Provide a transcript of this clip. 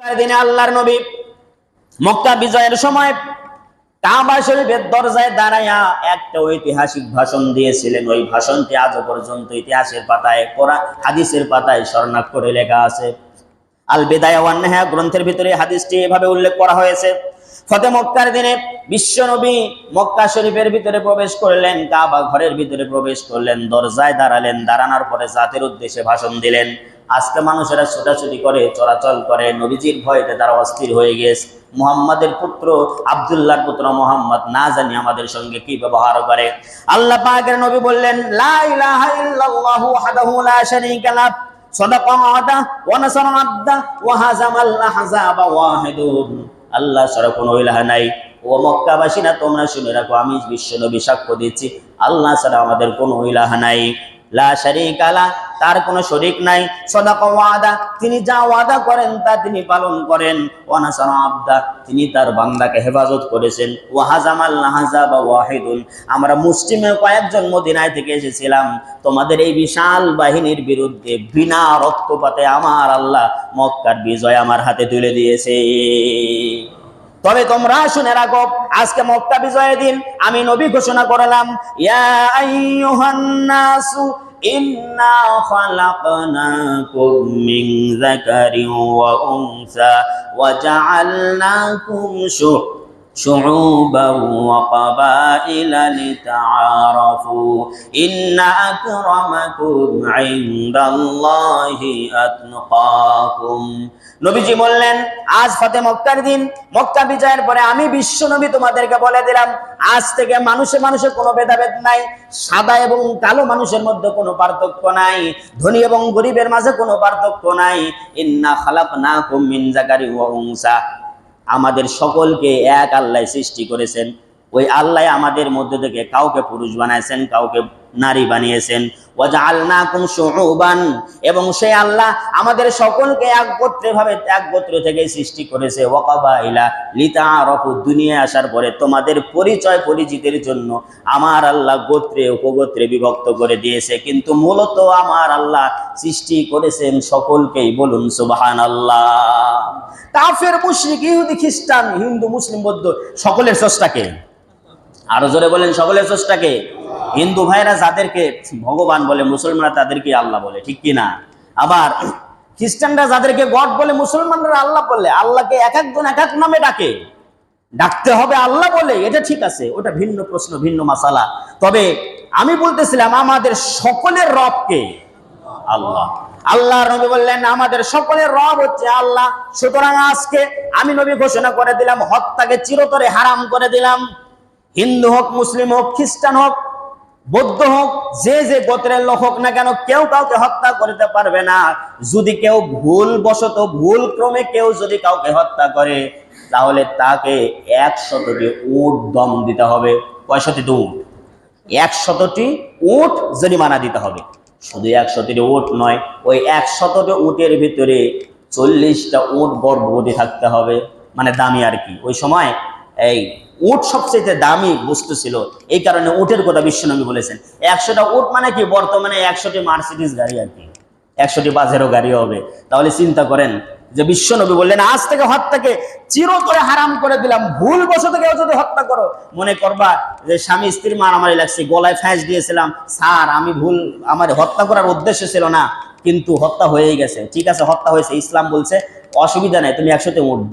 দিনে আল্লাহর নবী মক্কা বিজয়ের সময় কাবা শরীফের দরজায় দাঁড়াইয়া একটা ঐতিহাসিক ভাষণ দিয়েছিলেন। ওই ভাষণটি আজও পর্যন্ত ইতিহাসের পাতায়, কোরআন, হাদিসের পাতায় স্বর্ণাক্ষরে লেখা আছে। আল বেদায়া ওয়ান নেহা গ্রন্থের ভিতরে হাদিসটি এভাবে উল্লেখ করা হয়েছে, ফতে মক্কার দিনে বিশ্বনবী মক্কা শরীফের ভিতরে প্রবেশ করলেন, কাবা ঘরের ভিতরে প্রবেশ করলেন, দরজায় দাঁড়ালেন, দাঁড়ানোর পরে জাতির উদ্দেশ্যে ভাষণ দিলেন। আজকে মানুষেরা ছোটাছুটি করে, চলাচল করে। নবীজির ভয়তে তারা অস্থির হয়ে গেছে। মুহাম্মাদের পুত্র আব্দুল্লাহর পুত্র মোহাম্মদ না জানি আমাদের সঙ্গে কি ব্যবহার করে। আল্লাহ পাকের নবী বললেন, লা ইলাহা ইল্লাল্লাহু ওয়াহদাহু লা শারীকা লাহ। সাদাকা ওয়াদা ওয়া নাসারা ওয়া ওয়াহিদুন। আল্লাহ ছাড়া কোনো ইলাহা নাই। ও মক্কাবাসী, না তোমরা শুনে রাখো, আমি বিশ্ব নবী সাক্ষ্য দিচ্ছি। আল্লাহ ছাড়া আমাদের কোনো ইলাহা নাই। লা শারীকা লা তার কোনো শরিক নাই। সদাকা ওয়াদা। তিনি যা ওয়াদা করেন, তা তিনি পালন করেন। ওয়ানাসারা আবদা। তিনি তার বান্দাকে হেফাজত করেছেন। ওয়াহাজামাল নাহাজা বা ওয়াহিদুল আমরা মুসলিমে কয়েকজন মদিনায় থেকে এসেছিলাম। তোমাদের এই বিশাল বাহিনীর বিরুদ্ধে বিনা রক্তপাতে আমার আল্লাহ মক্কার বিজয় আমার হাতে তুলে দিয়েছে। তবে তোমরা শুনে রাখো, আজকে মক্কা বিজয়ের দিন আমি নবী ঘোষণা করলাম, ইয়া মিন যাকারিন ওয়া উনসা ওয়া জাআলনাকুম শু شعوبا وقبائل لتعارفوا إن أكرمكم عند الله أتقاكم নবীজি বললেন আজ ফতে মক্কার দিন মক্কা বিজয়ের পরে আমি বিশ্ব নবী তোমাদেরকে বলে দিলাম আজ থেকে মানুষে মানুষে কোনো ভেদাভেদ নাই সাদা এবং কালো মানুষের মধ্যে কোনো পার্থক্য নাই ধনী এবং গরিবের মাঝে কোনো পার্থক্য নাই ইন্না খালাকনাকুম মিন যাকারি ওয়া উনসা আমাদের সকলকে এক আল্লাহ সৃষ্টি করেছেন। ওই আল্লাহ আমাদের মধ্যে থেকে কাউকে পুরুষ বানাইছেন, কাউকে নারী বানিয়েছেন। এবং সে আল্লাহ আমাদের সকলকে এক গোত্রে ভাবে এক গোত্র থেকে সৃষ্টি করেছে দুনিয়ায় আসার পরে তোমাদের পরিচয় পরিচিতির জন্য আমার আল্লাহ গোত্রে, উপগোত্রে বিভক্ত করে দিয়েছে। কিন্তু মূলত আমার আল্লাহ সৃষ্টি করেছেন সকলকেই। বলুন সুবাহান আল্লাহ কাফের, মুশরিক, ইহুদি, খ্রিস্টান, হিন্দু, মুসলিম, বৌদ্ধ, সকলের স্রষ্টাকে। আরও জোরে বলেন, সকলের স্রষ্টাকে। হিন্দু ভাইরা যাদেরকে ভগবান বলে, মুসলমানরা তাদেরকে আল্লাহ বলে, ঠিক কি না আবার খ্রিস্টানরা যাদেরকে গড বলে, মুসলমানরা আল্লাহ বলে, আল্লাহকে এক একজন এক এক নামে ডাকে। ডাকতে হবে আল্লাহ বলে, এটা ঠিক আছে, ওটা ভিন্ন প্রশ্ন, ভিন্ন মাসালা। তবে আমি বলতেছিলাম, আমাদের সকলের রবকে আল্লাহ। আল্লাহ নবী বললেন, আমাদের সকলের রব হচ্ছে আল্লাহ। সুতরাং আজকে আমি নবী ঘোষণা করে দিলাম, হত্যাকে চিরতরে হারাম করে দিলাম। হিন্দু হোক, মুসলিম হোক, খ্রিস্টান হোক বৌদ্ধ হোক, যে যে গোত্রের লোক হোক না কেন, কেউ কাউকে হত্যা করতে পারবে না। যদি কেউ ভুল বশত ভুল ক্রমে কেউ যদি কাউকে হত্যা করে, তাহলে তাকে একশতটি উট দম দিতে হবে। কয়শটি উট? একশতটি উট জরিমানা দিতে হবে। শুধু একশতটি উট নয়, ওই একশতটি উটের ভিতরে চল্লিশটা উট গর্ভবতী থাকতে হবে। মানে দামি আর কি। ওই সময় এই উট সবচেয়ে দামি বস্তু ছিল। এই কারণে উটের কথা বিশ্বনবী বলেছেন। একশোটা উট মানে কি? বর্তমানে একশোটি মার্সিডিস গাড়ি আর কি। একশোটি বাজেরও গাড়ি হবে। তাহলে চিন্তা করেন যে বিশ্বনবী বললেন, আজ থেকে হত্যাকে চিরতরে হারাম করে দিলাম। ভুল বসত কেউ যদি হত্যা করো, মনে করবা যে স্বামী স্ত্রীর মারামারি লাগছে, গলায় ফ্যাঁস দিয়েছিলাম। স্যার, আমি ভুল, আমার হত্যা করার উদ্দেশ্য ছিল না, কিন্তু হত্যা হয়েই গেছে। ঠিক আছে, হত্যা হয়েছে, ইসলাম বলছে, অসুবিধা নাই, তুমি একসাথে উঠবে